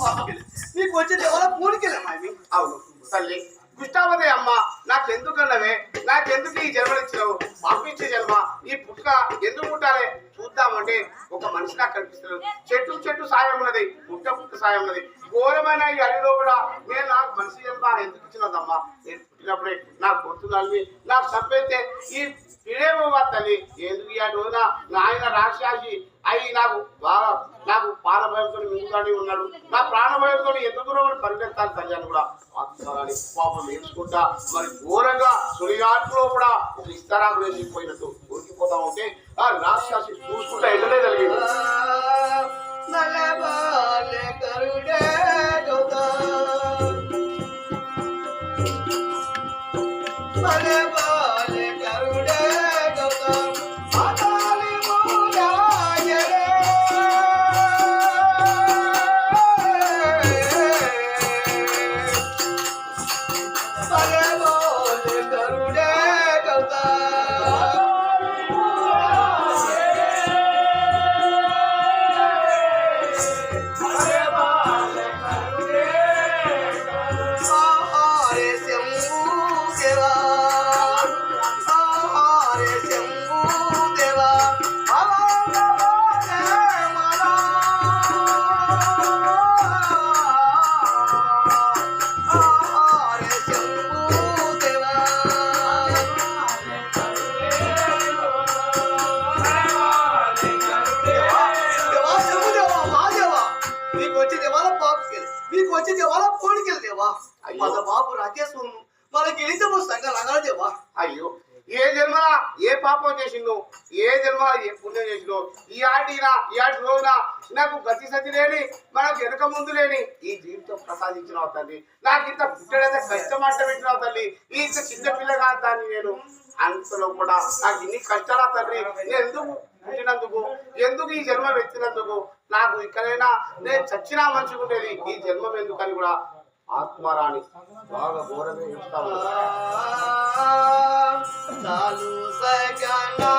పాపకెళ్ళి నీకు వచ్చే ఎవరో పూనికెళ్ళే మామి అవును తల్లి కృష్ణావతి అమ్మ నాకెందుకన్నవే నాకెందుకు ఈ జన్మనిచ్చినావు పంపించే జన్మ ఈ పుట్టుక ఎందుకు పుట్టాలి చూద్దామంటే ఒక మనిషి నాకు కనిపిస్తున్నాడు చెట్టు చెట్టు సాయం ఉన్నది పుట్ట పుట్ట సాయం ఉన్నది ఘోరమైన ఈ అడిలో కూడా నేను నాకు మనిషి జన్మ ఎందుకు ఇచ్చినదమ్మా నేను పుట్టినప్పుడే నాకు గుర్తున్నాను నాకు చంపైతే ఈ పిడేమో తల్లి ఎందుకు ఈ రోజున నాయన రాశాసి అవి నాకు బాగా ప్రాణభయంతో ప్రాణ ఉన్నాడు. నా ప్రాణ భయంతో ఎంత దూరం పరిగెత్తాలి తల్లి అని కూడా. ఆత్మరాని పాపం నేర్చుకుంటా మరి ఘోరంగా సుడిగాట్లో కూడా ఒక ఇస్తారాకు వేసిపోయినట్టు ఉరికిపోతా ఉంటే ఆ రాక్షసి చూసుకుంటా ఎదురే జరిగింది. నలబాలె వచ్చే దేవాల కోడికెళ్ళి దేవా. అయ్యో. మన బాబు రాకేష్ మనకి వెళితే సంఘం రంగాల దేవా. అయ్యో. ఏ జన్మ ఏ పాపం చేసిందో ఏ జన్మ ఏ పుణ్యం చేసిందో ఈ ఆటినా ఈ ఆటి రోజున? నాకు గతి సతి లేని మనకు వెనుక ముందు లేని ఈ జీవితం ప్రసాదించిన తల్లి. నాకు ఇంత పుట్టడైతే కష్టం అట్ట పెట్టిన తల్లి. ఈ ఇంత చిన్న పిల్లగా దాన్ని నేను అంతలో కూడా నాకు ఇన్ని కష్టాల తండ్రి నేను ఎందుకు పుట్టినందుకు ఎందుకు ఈ జన్మ ఎత్తినందుకు నాకు ఇక్కడైనా నేను చచ్చినా మంచిగా ఉండేది ఈ జన్మం ఎందుకని కూడా ఆత్మరాణి బాగా ఘోరంగా ఇస్తా చాలు సగనా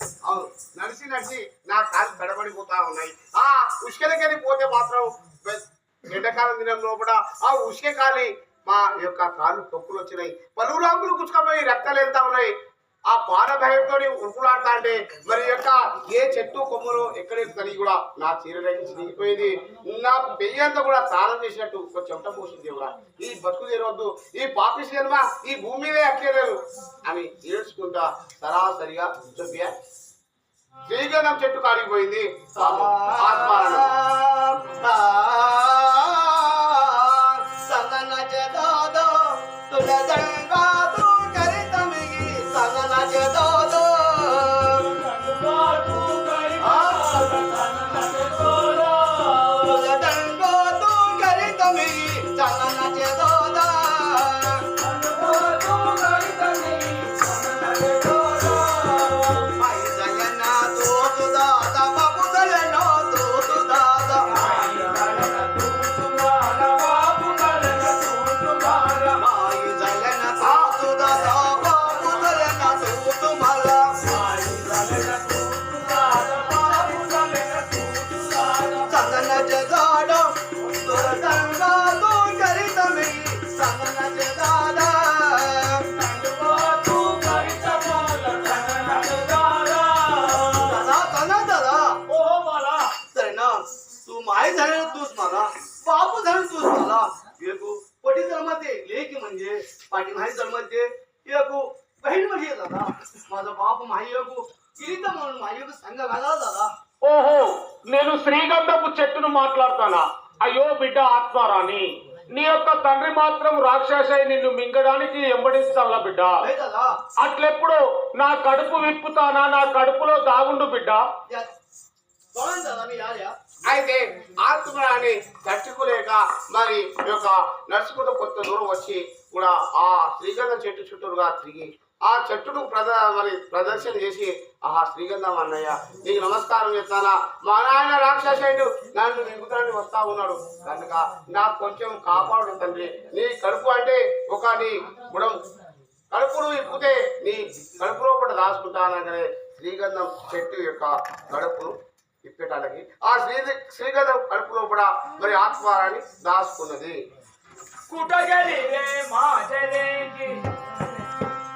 అవును నడిచి నడిచి నా కాలు తడబడిపోతా ఉన్నాయి. ఆ ఉష్కలకెళ్ళి పోతే మాత్రం ఎండాకాలం దినం లోపల ఆ ఉష్క కాలి మా యొక్క కాళ్ళు తొక్కులు వచ్చినాయి పలువురు ఆకులు కుచ్చుకపోయి రక్తాలు వెళ్తా ఉన్నాయి. ఆ పాన భయంతో ఉరుకులాడుతా అంటే మరి యొక్క ఏ చెట్టు కొమ్మలు ఎక్కడ తని కూడా నా చీరలకి చిరిగిపోయింది నా పెయ్యంతా కూడా స్నానం చేసినట్టు ఒక చెమట పోసింది కూడా ఈ బతుకు తెరవద్దు ఈ పాపి జన్మ ఈ భూమి మీదే అక్కలేదు అని ఏడ్చుకుంటా సరాసరిగా చెప్పా శ్రీగంధం చెట్టు కాడిపోయింది ఆత్మాలను माय झालेलं तूच मला बापू झालं तूच मला एक पटी जन्मते लेकी म्हणजे पाठी नाही जन्मते एक बहीण म्हणजे दादा माझा बाप माही एक కిరీట మాయకు సంఘ కదా దాదా ఓహో నేను శ్రీగంధపు చెట్టును మాట్లాడతానా అయ్యో బిడ్డ ఆత్మారాణి నీ యొక్క తండ్రి మాత్రం రాక్షసై నిన్ను మింగడానికి ఎంబడిస్తాలా బిడ్డ లే దాదా అట్లెప్పుడు నా కడుపు విప్పుతానా నా కడుపులో దాగుండు బిడ్డ అయితే ఆత్మరాన్ని తట్టుకోలేక మరి యొక్క నడుచుకుంటూ కొత్త దూరం వచ్చి కూడా ఆ శ్రీగంధం చెట్టు చుట్టూరుగా తిరిగి ఆ చెట్టును ప్రద మరి ప్రదర్శన చేసి ఆహా శ్రీగంధం అన్నయ్య నీకు నమస్కారం చెప్తానా? మా నాయన రాక్షసుడు నన్ను మింగుతానని వస్తా ఉన్నాడు. కనుక నాకు కొంచెం కాపాడు తండ్రి. నీ కడుపు అంటే ఒక నీ గుణం. కడుపును ఇప్పితే నీ కడుపులో కూడా దాచుకుంటానగానే శ్రీగంధం చెట్టు యొక్క కడుపును ఇప్పేటాలకి ఆ శ్రీ శ్రీగంధం కడుపు కూడా మరి ఆత్మారాన్ని దాచుకున్నది. కుటగలిగే మాజలేకి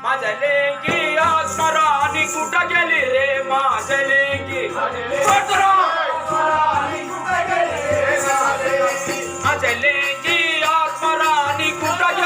మజలేకి ఆత్మరాని కుటగలిరే మాజలేకి.